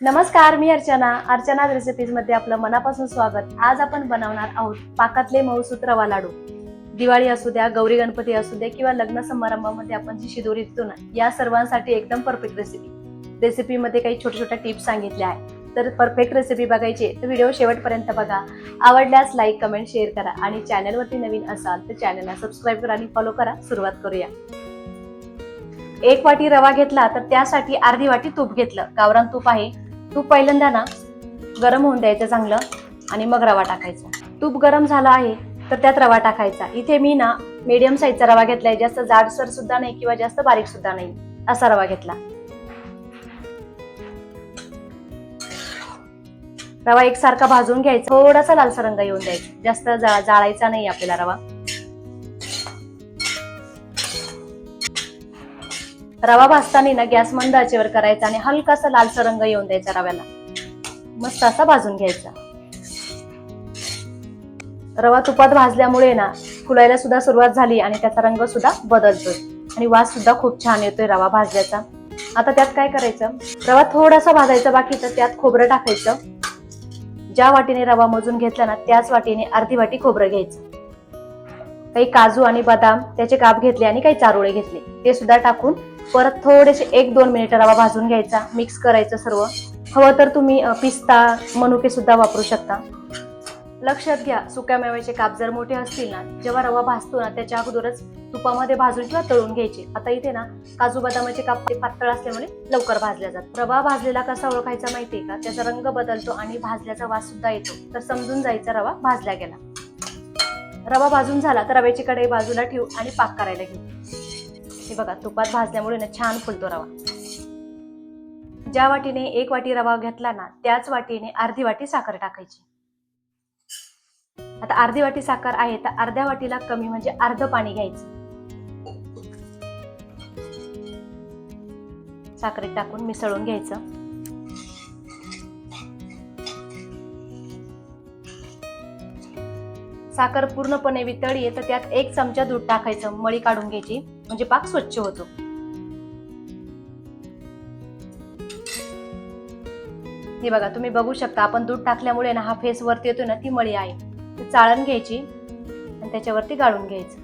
नमस्कार मी अर्चना. अर्चना रेसिपीजमध्ये आपलं मनापासून स्वागत. आज आपण बनवणार आहोत पाकातले मऊसूत्रवा लाडू. दिवाळी असू द्या गौरी गणपती असू द्या किंवा लग्न समारंभामध्ये आपण जी शिदोरी देतो ना या सर्वांसाठी एकदम परफेक्ट रेसिपी रेसिपीमध्ये काही छोट्या छोट्या टिप्स सांगितल्या आहेत तर परफेक्ट रेसिपी बघायची तर व्हिडिओ शेवटपर्यंत बघा. आवडल्यास लाईक कमेंट शेअर करा आणि चॅनलवरती नवीन असाल तर चॅनलला सबस्क्राईब करा आणि फॉलो करा. सुरुवात करूया. एक वाटी रवा घेतला तर त्यासाठी अर्धी वाटी तूप घेतलं. गावरान तूप आहे. तूप पहिल्यांदा ना गरम होऊन द्यायचं चांगलं आणि मग रवा टाकायचा. तूप गरम झालं आहे तर त्यात रवा टाकायचा. इथे मी ना मीडियम साईजचा रवा घेतलाय. जास्त जाडसर सुद्धा नाही किंवा जास्त बारीक सुद्धा नाही असा रवा घेतला. रवा एकसारखा भाजून घ्यायचा. थोडासा लालसर रंग येऊन द्यायचा. जास्त जाळायचा नाही आपल्याला रवा. रवा भाजताना ना गॅस मंद आचेवर करायचा आणि हलकासा लालसा रंग येऊन द्यायचा रव्याला. मस्त असा भाजून घ्यायचा. रवा तुपात भाजल्यामुळे ना फुलायला सुद्धा सुरुवात झाली आणि त्याचा रंग सुद्धा बदलतोय. आणि वास सुद्धा खूप छान येतोय रवा भाजल्याचा. आता त्यात काय करायचं? रवा थोडासा भाजायचा बाकी तर त्यात खोबरं टाकायचं. ज्या वाटीने रवा मोजून घेतला ना त्याच वाटीने अर्धी वाटी खोबरं घ्यायचं. काही काजू आणि बदाम त्याचे काप घेतले आणि काही चारोळे घेतले. ते सुद्धा टाकून परत थोडेसे एक दोन मिनिट रवा भाजून घ्यायचा मिक्स करायचं सर्व. हवं तर तुम्ही पिस्ता मनुके सुद्धा वापरू शकता. लक्षात घ्या सुक्या मेव्याचे काप जर मोठे असतील ना जेव्हा रवा भाजतो ना त्याच्या अगोदरच तुपामध्ये भाजून किंवा तळून घ्यायचे. आता इथे ना काजू बदामाचे काप ते पातळ असल्यामुळे लवकर भाजल्या जातात. रवा भाजलेला कसा ओळखायचा माहितीये का? त्याचा रंग बदलतो आणि भाजल्याचा वास सुद्धा येतो. तर समजून जायचा रवा भाजला गेला. रवा भाजून झाला तर रव्याची कढई बाजूला ठेवू आणि पाक करायला घेऊ. हे बघा तुपात भाजल्यामुळे ना छान फुलतो रवा. ज्या वाटीने एक वाटी रवा घेतला ना त्याच वाटीने अर्धी वाटी साखर टाकायची. आता अर्धी वाटी साखर आहे तर अर्ध्या वाटीला कमी म्हणजे अर्ध पाणी घ्यायचं. साखरेत टाकून मिसळून घ्यायचं. साखर पूर्णपणे वितळी तर त्यात एक चमचा दूध टाकायचं मळी काढून घ्यायची म्हणजे पाक स्वच्छ होतो. हे बघा तुम्ही बघू शकता आपण दूध टाकल्यामुळे ना हा फेस वरती येतो ना ती मळी आहे. ती चाळण घ्यायची आणि त्याच्यावरती गाळून घ्यायचं.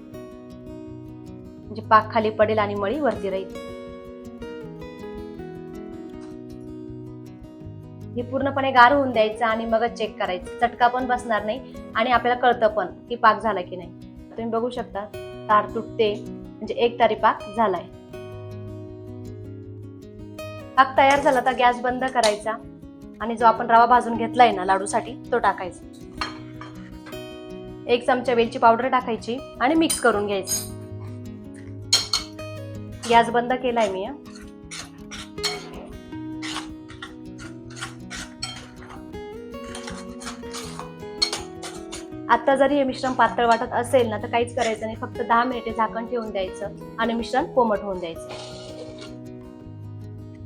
म्हणजे पाक खाली पडेल आणि मळी वरती राहील. हे पूर्णपणे गार होऊन द्यायचं आणि मगच चेक करायचं. चटका पण बसणार नाही आणि आपल्याला कळतं पण की पाक झाला की नाही. तुम्ही बघू शकता तार तुटते. म्हणजे एक तारी पाक झालाय. पाक तयार झाला तर गॅस बंद करायचा आणि जो आपण रवा भाजून घेतलाय ना लाडूसाठी तो टाकायचा. एक चमचा वेलची पावडर टाकायची आणि मिक्स करून घ्यायची. गॅस बंद केलाय मी आता जरी हे मिश्रण पातळ वाटत असेल ना तर काहीच करायचं नाही. फक्त दहा मिनिटे झाकण ठेवून द्यायचं आणि मिश्रण कोमट होऊन द्यायचं.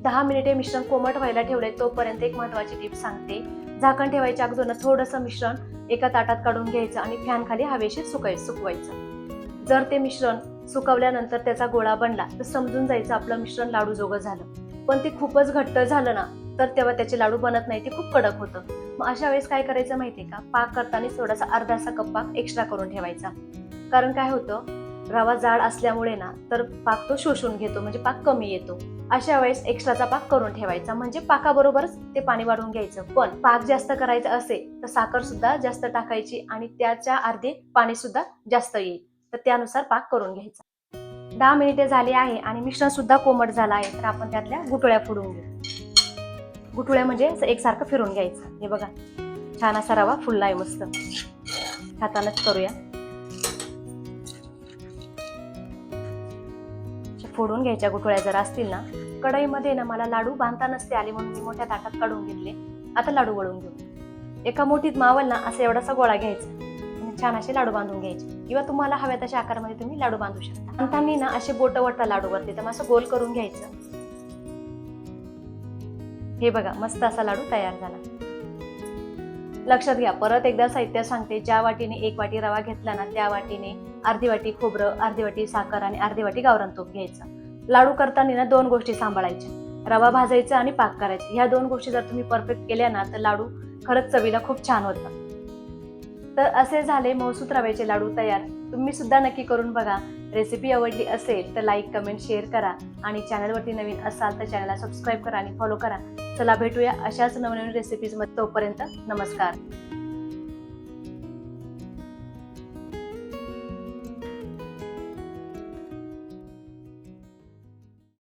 दहा मिनिटे मिश्रण कोमट व्हायला ठेवलंय तोपर्यंत एक महत्वाची टीप सांगते. झाकण ठेवायच्या अगोदर थोडंसं मिश्रण एका ताटात काढून घ्यायचं आणि फॅन खाली हवेशीर सुकाय सुकवायचं. जर ते मिश्रण सुकवल्यानंतर त्याचा गोळा बनला तर समजून जायचं आपलं मिश्रण लाडू जोगं झालं. पण ते खूपच घट्ट झालं ना तर तेव्हा त्याचे लाडू बनत नाही ते खूप कडक होतं. मग अशा वेळेस काय करायचं माहितीये का? पाक करताना थोडासा अर्धासा कप पाक एक्स्ट्रा करून ठेवायचा. कारण काय होतं? रवा जाड असल्यामुळे ना तर पाक तो शोषून घेतो म्हणजे पाक कमी येतो. अशा वेळेस एक्स्ट्राचा पाक करून ठेवायचा. म्हणजे पाकाबरोबरच ते पाणी वाढवून घ्यायचं. पण पाक जास्त करायचा असेल तर साखर सुद्धा जास्त टाकायची आणि त्याच्या अर्धे पाणी सुद्धा जास्त येईल. तर त्यानुसार पाक करून घ्यायचा. दहा मिनिटे झाली आहे आणि मिश्रण सुद्धा कोमट झालं आहे. तर आपण त्यातल्या गुटळ्या फोडून घेऊ. गुटळ्या म्हणजे असं एकसारखं फिरून घ्यायचं. हे बघा. छान असा रवा फुलला आहे मस्त. हातानच करूया. फोडून घ्यायच्या गुठळ्या जर असतील ना कढईमध्ये ना मला लाडू बांधता नसते आले म्हणून मी मोठ्या ताटात काढून घेतले. आता लाडू वळून घेऊ. एका मोठीत मावल ना असा एवढासा गोळा घ्यायचा. आणि छान असे लाडू बांधून घ्यायचे. किंवा तुम्हाला हव्या तशा आकारामध्ये तुम्ही लाडू बांधू शकता. बांधताना ना असे बोट वटता लाडू वरते तर मग असं गोल करून घ्यायचं. हे बघा मस्त असा लाडू तयार झाला. लक्षात घ्या परत एकदा साहित्य सांगते ज्या वाटीने एक वाटी रवा घेतला ना त्या वाटीने अर्धी वाटी खोबरं अर्धी वाटी साखर आणि अर्धी वाटी गावरान तूप घ्यायचं. लाडू करताना ना दोन गोष्टी सांभाळायच्या. रवा भाजायचा आणि पाक करायचा. ह्या दोन गोष्टी जर तुम्ही परफेक्ट केल्या ना तर लाडू खरंच चवीला खूप छान होतात. तर असे झाले मौसूत रव्याचे लाडू तयार. तुम्ही सुद्धा नक्की करून बघा. रेसिपी आवडली असेल तर लाईक कमेंट शेअर करा. आणि चॅनलवरती नवीन असाल तर चॅनलला सबस्क्राईब करा आणि फॉलो करा. चला भेटूया अशाच नवनवीन रेसिपीजमध्ये तोपर्यंत नमस्कार.